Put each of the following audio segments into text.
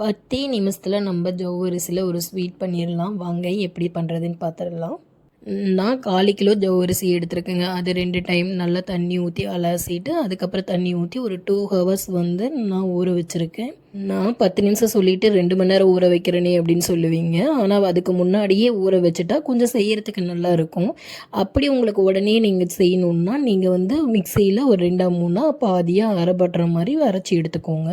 பத்தே நிமிஷத்தில் நம்ம ஜவ்வரிசியில் ஒரு ஸ்வீட் பண்ணிடலாம் வாங்க எப்படி பண்ணுறதுன்னு பார்த்துடலாம் நான் கால் கிலோ ஜவ்வரிசி எடுத்துருக்கேங்க. அது ரெண்டு டைம் நல்லா தண்ணி ஊற்றி அலசிட்டு அதுக்கப்புறம் தண்ணி ஊற்றி ஒரு டூ ஹவர்ஸ் வந்து நான் ஊற வச்சுருக்கேன். நான் பத்து நிமிஷம் சொல்லிவிட்டு ரெண்டு மணி நேரம் ஊற வைக்கிறேனே அப்படின்னு சொல்லுவீங்க. ஆனால் அதுக்கு முன்னாடியே ஊற வச்சுட்டா கொஞ்சம் செய்கிறதுக்கு நல்லா இருக்கும். அப்படி உங்களுக்கு உடனே நீங்கள் செய்யணுன்னா நீங்கள் வந்து மிக்சியில் ஒரு ரெண்டா மூணா பாதியாக அரைபட்டுற மாதிரி அரைச்சி எடுத்துக்கோங்க.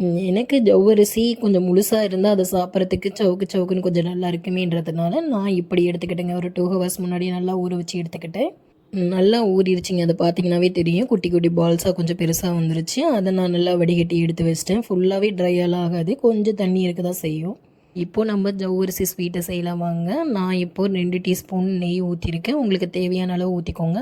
எனக்கு ஜவ்வரிசி கொஞ்சம் முழுசாக இருந்தால் அதை சாப்பிட்றதுக்கு சவுக்கு சவுக்குன்னு கொஞ்சம் நல்லா இருக்குமேன்றதுனால நான் இப்படி எடுத்துக்கிட்டேங்க. ஒரு டூ ஹவர்ஸ் முன்னாடி நல்லா ஊற வச்சு எடுத்துக்கிட்டேன். நல்லா ஊறிடுச்சிங்க. அதை பார்த்தீங்கன்னாவே தெரியும். குட்டி குட்டி பால்ஸாக கொஞ்சம் பெருசாக வந்துருச்சு. அதை நான் நல்லா வடிகட்டி எடுத்து வச்சிட்டேன். ஃபுல்லாகவே ட்ரையெல்லாம் ஆகாது. கொஞ்சம் தண்ணி இருக்க தான் செய்யும். இப்போ நம்ம ஜவ்வரிசி ஸ்வீட்டை செய்யலாம் வாங்க. நான் இப்போ ரெண்டு டீஸ்பூன் நெய் ஊற்றிருக்கேன் உங்களுக்கு தேவையான அளவு ஊற்றிக்கோங்க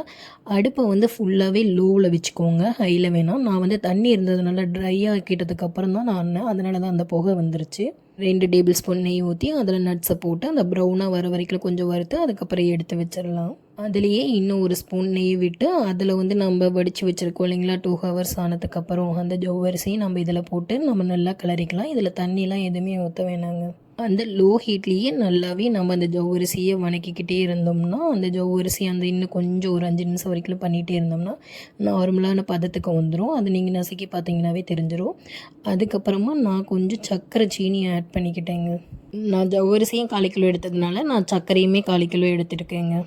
அடுப்பை வந்து ஃபுல்லாகவே லோவில் வச்சுக்கோங்க. ஹையில் வேணாம் நான் வந்து தண்ணி இருந்ததுனால ட்ரை ஆக்கிட்டதுக்கப்புறம் தான் நான் அதனால தான் அந்த புகை வந்துருச்சு. ரெண்டு டேபிள் ஸ்பூன் நெய் ஊற்றி அதில் நட்ஸை போட்டு அந்த ப்ரௌனாக வர வரைக்கும் கொஞ்சம் வறுத்து அதுக்கப்புறம் எடுத்து வச்சிடலாம். அதுலேயே இன்னும் ஒரு ஸ்பூன் நெய் விட்டு அதில் வந்து நம்ம வடித்து வச்சுருக்கோம் இல்லைங்களா டூ ஹவர்ஸ் ஆனதுக்கப்புறம் அந்த ஜவ்வரிசியும் நம்ம இதில் போட்டு நம்ம நல்லா கிளறிக்கலாம். இதில் தண்ணிலாம் எதுவுமே ஊற்ற வேணாங்க. அந்த லோ ஹீட்லேயே நல்லாவே நம்ம அந்த ஜவ்வரிசியை வணக்கிக்கிட்டே இருந்தோம்னா அந்த ஜவ்வரிசி அந்த இன்னும் கொஞ்சம் ஒரு அஞ்சு நிமிஷம் வரைக்கும் பண்ணிகிட்டே இருந்தோம்னா நார்மலான பதத்துக்கு வந்துடும் அது நீங்கள் நசுக்கி பார்த்தீங்கன்னாவே தெரிஞ்சிடும் அதுக்கப்புறமா நான் கொஞ்சம் சர்க்கரை சீனி ஆட் பண்ணிக்கிட்டேங்க. நான் ஜவ்வரிசியும் காளிக்கிலோ கிலோ எடுத்ததுனால நான் சர்க்கரையுமே காளிக்கிலோ கிலோ எடுத்துருக்கேங்க.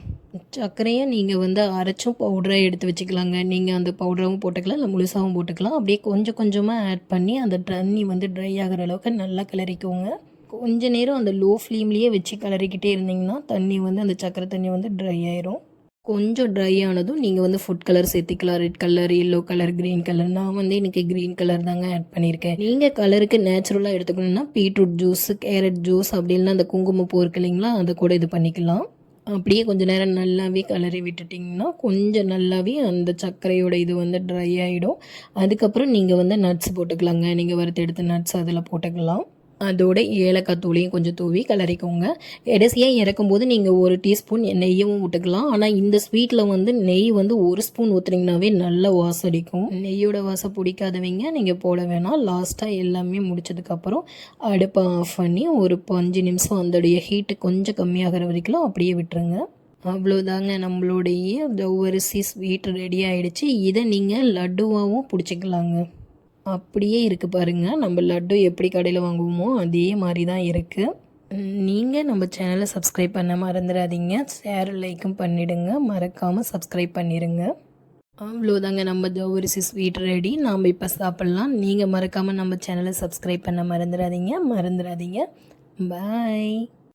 சர்க்கரையை நீங்கள் வந்து அரைச்சும் பவுடராக எடுத்து வச்சுக்கலாங்க. நீங்கள் அந்த பவுடராகவும் போட்டுக்கலாம் இல்லை முழுசாகவும் போட்டுக்கலாம். அப்படியே கொஞ்சம் கொஞ்சமாக ஆட் பண்ணி அந்த தண்ணி வந்து ட்ரை ஆகிற அளவுக்கு நல்லா கிளறிக்கோங்க. கொஞ்ச நேரம் அந்த லோ ஃப்ளேம்லேயே வச்சு கிளறிக்கிட்டே இருந்தீங்கன்னா தண்ணி வந்து அந்த சக்கரை தண்ணி வந்து ட்ரை ஆயிரும். கொஞ்சம் ட்ரை ஆனதும் நீங்கள் வந்து ஃபுட் கலர் சேர்த்திக்கலாம். Red colour yellow colour green colour நான் வந்து எனக்கு க்ரீன் கலர் தாங்க ஆட் பண்ணியிருக்கேன். நீங்கள் கலருக்கு நேச்சுரலாக எடுத்துக்கணும்னா பீட்ரூட் ஜூஸ் கேரட் ஜூஸ் அப்படி அந்த குங்குமப்பூ இருக்கு இல்லைங்களா அதை கூட இது பண்ணிக்கலாம். அப்படியே கொஞ்சம் நேரம் நல்லாவே கலரி விட்டுட்டிங்கன்னா கொஞ்சம் நல்லாவே அந்த சர்க்கரையோட இது வந்து ட்ரை ஆகிடும் அதுக்கப்புறம் நீங்கள் வந்து நட்ஸ் போட்டுக்கலாங்க. நீங்கள் வறுத்து எடுத்த நட்ஸ் அதில் போட்டுக்கலாம். அதோட ஏலக்காய் தூளையும் கொஞ்சம் தூவி கிளறிக்கோங்க. கடைசியாக இறக்கும்போது நீங்கள் ஒரு டீஸ்பூன் நெய்யும் விட்டுக்கலாம் ஆனால் இந்த ஸ்வீட்டில் வந்து நெய் வந்து ஒரு ஸ்பூன் ஊற்றுனீங்கனாவே நல்ல வாசம் அடிக்கும். நெய்யோட வாசம் பிடிக்காதவங்க நீங்கள் போட வேணாம். லாஸ்ட்டாக எல்லாமே முடிச்சதுக்கப்புறம் அடுப்பை ஆஃப் பண்ணி ஒரு அஞ்சு நிமிஷம் அதோடைய ஹீட்டு கொஞ்சம் கம்மியாகிற வரைக்கும் அப்படியே விட்டுருங்க. அவ்வளோதாங்க நம்மளுடைய ஜவ்வரிசி ஸ்வீட் ரெடி ஆகிடுச்சு இதை நீங்கள் லட்டுவாகவும் பிடிச்சிக்கலாங்க. அப்படியே இருக்குது பாருங்கள் நம்ம லட்டு எப்படி கடையில் வாங்குவோமோ அதே மாதிரி தான் இருக்குது நீங்கள் நம்ம சேனலை சப்ஸ்கிரைப் பண்ண மறந்துடாதீங்க. ஷேர் லைக்கும் பண்ணிவிடுங்க மறக்காமல் சப்ஸ்கிரைப் பண்ணிடுங்க அவ்வளோதாங்க. நம்ம ஜவ்வரிசி ஸ்வீட் ரெடி நாம் இப்போ சாப்பிட்லாம். நீங்கள் மறக்காமல் நம்ம சேனலை சப்ஸ்கிரைப் பண்ண மறந்துடாதீங்க. மறந்துடாதீங்க. பாய்